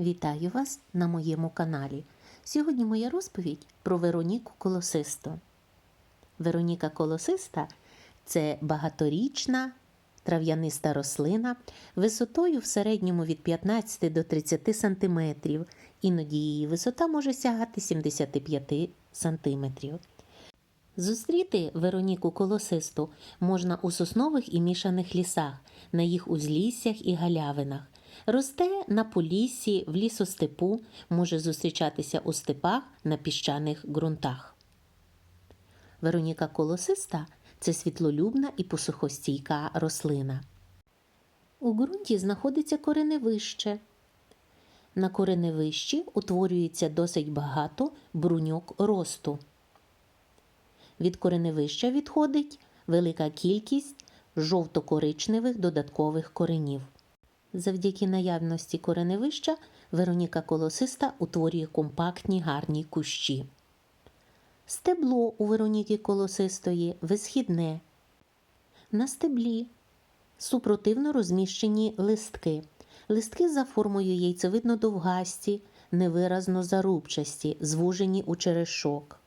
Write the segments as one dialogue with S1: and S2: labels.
S1: Вітаю вас на моєму каналі. Сьогодні моя розповідь про Вероніку Колосисту. Вероніка Колосиста це багаторічна трав'яниста рослина висотою в середньому від 15 до 30 см. Іноді її висота може сягати 75 см. Зустріти Вероніку колосисту можна у соснових і мішаних лісах, на їх узліссях і галявинах. Росте на поліссі, в лісостепу, може зустрічатися у степах на піщаних ґрунтах. Вероніка колосиста це світлолюбна і посухостійка рослина. У ґрунті знаходиться кореневище. На кореневищі утворюється досить багато бруньок росту. Від кореневища відходить велика кількість жовто-коричневих додаткових коренів. Завдяки наявності кореневища Вероніка колосиста утворює компактні гарні кущі. Стебло у Вероніки колосистої висхідне. На стеблі супротивно розміщені листки. Листки за формою яйцевидно довгасті, невиразно зарубчасті, звужені у черешок.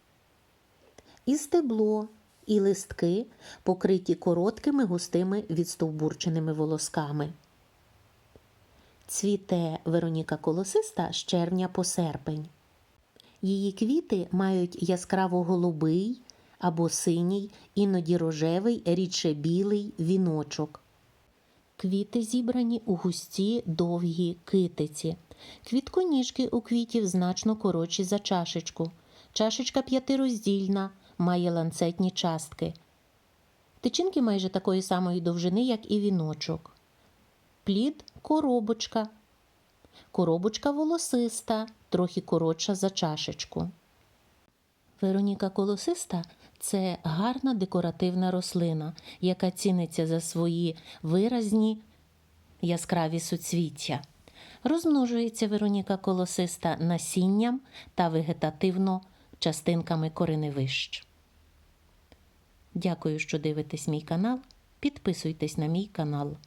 S1: І стебло, і листки покриті короткими густими відстовбурченими волосками. Цвіте Вероніка колосиста з червня по серпень. Її квіти мають яскраво голубий або синій, іноді рожевий, рідше білий віночок. Квіти зібрані у густі довгі китиці. Квітконіжки у квітів значно коротші за чашечку. Чашечка п'ятироздільна, має ланцетні частки. Тичинки майже такої самої довжини, як і віночок. Плід коробочка. Коробочка волосиста, трохи коротша за чашечку. Вероніка колосиста це гарна декоративна рослина, яка ціниться за свої виразні яскраві суцвіття. Розмножується Вероніка колосиста насінням та вегетативно частинками кореневищ. Дякую, що дивитесь мій канал. Підписуйтесь на мій канал.